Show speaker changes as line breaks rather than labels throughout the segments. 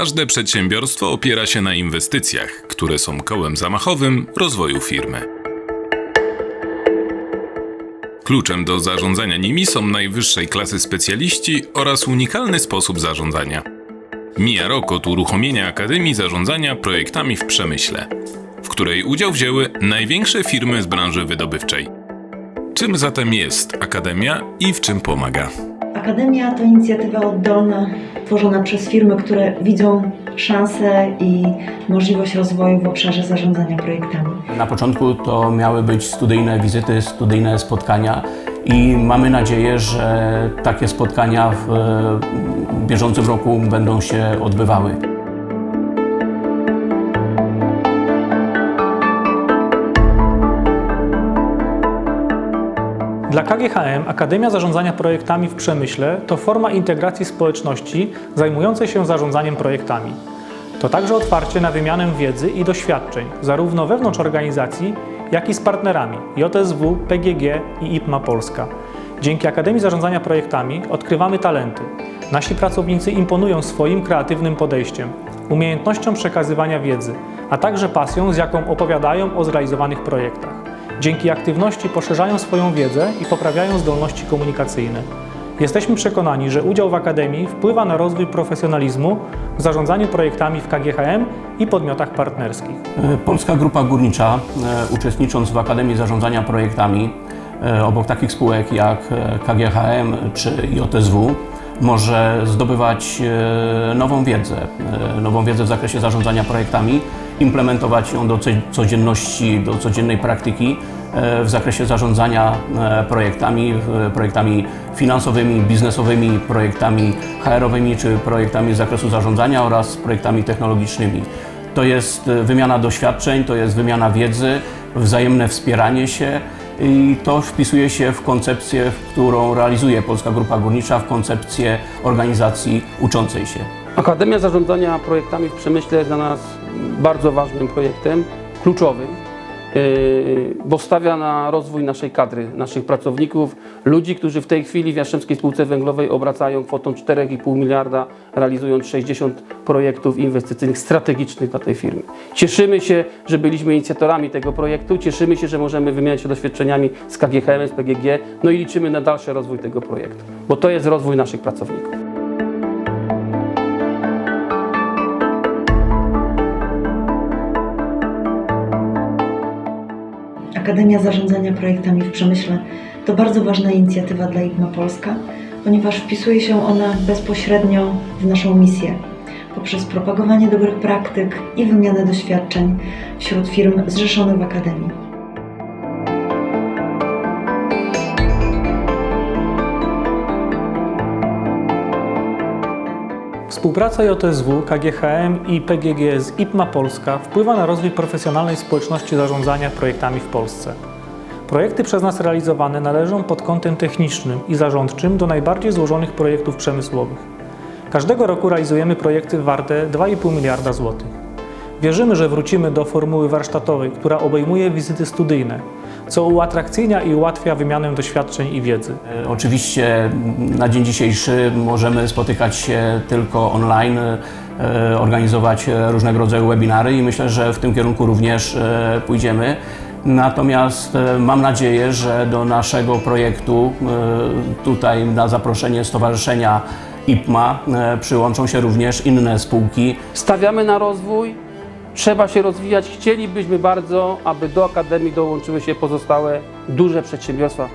Każde przedsiębiorstwo opiera się na inwestycjach, które są kołem zamachowym rozwoju firmy. Kluczem do zarządzania nimi są najwyższej klasy specjaliści oraz unikalny sposób zarządzania. Mija rok od uruchomienia Akademii Zarządzania Projektami w Przemyśle, w której udział wzięły największe firmy z branży wydobywczej. Czym zatem jest Akademia i w czym pomaga?
Akademia to inicjatywa oddolna, tworzona przez firmy, które widzą szansę i możliwość rozwoju w obszarze zarządzania projektami.
Na początku to miały być studyjne wizyty, studyjne spotkania i mamy nadzieję, że takie spotkania w bieżącym roku będą się odbywały.
Dla KGHM Akademia Zarządzania Projektami w Przemyśle to forma integracji społeczności zajmującej się zarządzaniem projektami. To także otwarcie na wymianę wiedzy i doświadczeń, zarówno wewnątrz organizacji, jak i z partnerami JSW, PGG i IPMA Polska. Dzięki Akademii Zarządzania Projektami odkrywamy talenty. Nasi pracownicy imponują swoim kreatywnym podejściem, umiejętnością przekazywania wiedzy, a także pasją, z jaką opowiadają o zrealizowanych projektach. Dzięki aktywności poszerzają swoją wiedzę i poprawiają zdolności komunikacyjne. Jesteśmy przekonani, że udział w Akademii wpływa na rozwój profesjonalizmu w zarządzaniu projektami w KGHM i podmiotach partnerskich.
E, Polska Grupa Górnicza, e, uczestnicząc w Akademii Zarządzania Projektami, e, obok takich spółek jak KGHM czy JSW, może zdobywać nową wiedzę, nową wiedzę w zakresie zarządzania projektami, implementować ją do co- codzienności, do codziennej praktyki e, w zakresie zarządzania e, projektami, projektami finansowymi, biznesowymi, projektami HR-owymi czy projektami z zakresu zarządzania oraz projektami technologicznymi. To jest e, wymiana doświadczeń, to jest wymiana wiedzy, wzajemne wspieranie się i to wpisuje się w koncepcję, którą realizuje Polska Grupa Górnicza, w koncepcję organizacji uczącej się.
Akademia Zarządzania Projektami w Przemyśle jest dla nas bardzo ważnym projektem, kluczowym, yy, bo stawia na rozwój naszej kadry, naszych pracowników, ludzi, którzy w tej chwili w Jastrzębskiej Spółce Węglowej obracają kwotą 4,5 miliarda, realizując 60 projektów inwestycyjnych strategicznych dla tej firmy. Cieszymy się, że byliśmy inicjatorami tego projektu, cieszymy się, że możemy wymieniać się doświadczeniami z KGHM, z PGG, no i liczymy na dalszy rozwój tego projektu, bo to jest rozwój naszych pracowników.
Akademia Zarządzania Projektami w Przemyśle to bardzo ważna inicjatywa dla IGMA Polska, ponieważ wpisuje się ona bezpośrednio w naszą misję poprzez propagowanie dobrych praktyk i wymianę doświadczeń wśród firm zrzeszonych w Akademii.
Współpraca JSW, KGHM i PGG z IPMA Polska wpływa na rozwój profesjonalnej społeczności zarządzania projektami w Polsce. Projekty przez nas realizowane należą pod kątem technicznym i zarządczym do najbardziej złożonych projektów przemysłowych. Każdego roku realizujemy projekty warte 2,5 miliarda złotych. Wierzymy, że wrócimy do formuły warsztatowej, która obejmuje wizyty studyjne, co uatrakcyjnia i ułatwia wymianę doświadczeń i wiedzy.
E, Oczywiście na dzień dzisiejszy możemy spotykać się tylko online, e, organizować e, różnego rodzaju webinary i myślę, że w tym kierunku również pójdziemy. Natomiast mam nadzieję, że do naszego projektu tutaj na zaproszenie Stowarzyszenia IPMA przyłączą się również inne spółki.
Stawiamy na rozwój, trzeba się rozwijać. Chcielibyśmy bardzo, aby do Akademii dołączyły się pozostałe duże przedsiębiorstwa.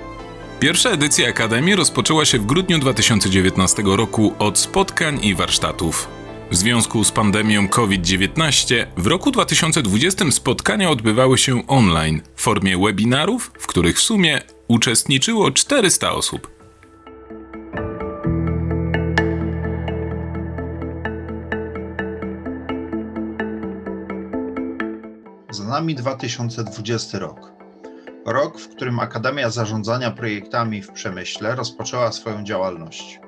Pierwsza edycja Akademii rozpoczęła się w grudniu 2019 roku od spotkań i warsztatów. W związku z pandemią COVID-19 w roku 2020 spotkania odbywały się online w formie webinarów, w których w sumie uczestniczyło 400 osób.
Za nami 2020 rok. Rok, w którym Akademia Zarządzania Projektami w Przemyśle rozpoczęła swoją działalność.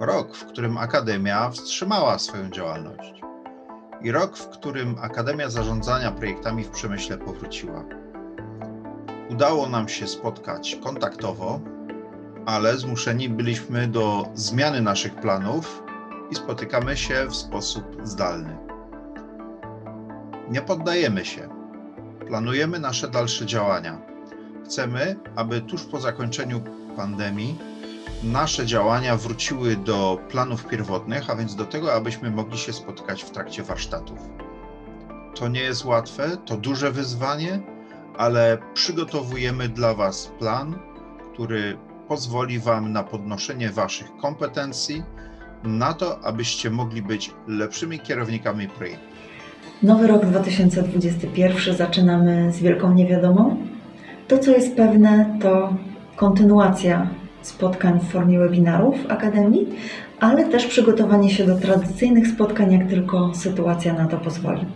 Rok, w którym Akademia wstrzymała swoją działalność. I rok, w którym Akademia Zarządzania Projektami w Przemyśle powróciła. Udało nam się spotkać kontaktowo, ale zmuszeni byliśmy do zmiany naszych planów i spotykamy się w sposób zdalny. Nie poddajemy się. Planujemy nasze dalsze działania. Chcemy, aby tuż po zakończeniu pandemii nasze działania wróciły do planów pierwotnych, a więc do tego, abyśmy mogli się spotkać w trakcie warsztatów. To nie jest łatwe, to duże wyzwanie, ale przygotowujemy dla Was plan, który pozwoli Wam na podnoszenie Waszych kompetencji, na to, abyście mogli być lepszymi kierownikami projektu.
Nowy rok 2021 zaczynamy z wielką niewiadomą. To, co jest pewne, to kontynuacja spotkań w formie webinarów Akademii, ale też przygotowanie się do tradycyjnych spotkań, jak tylko sytuacja na to pozwoli.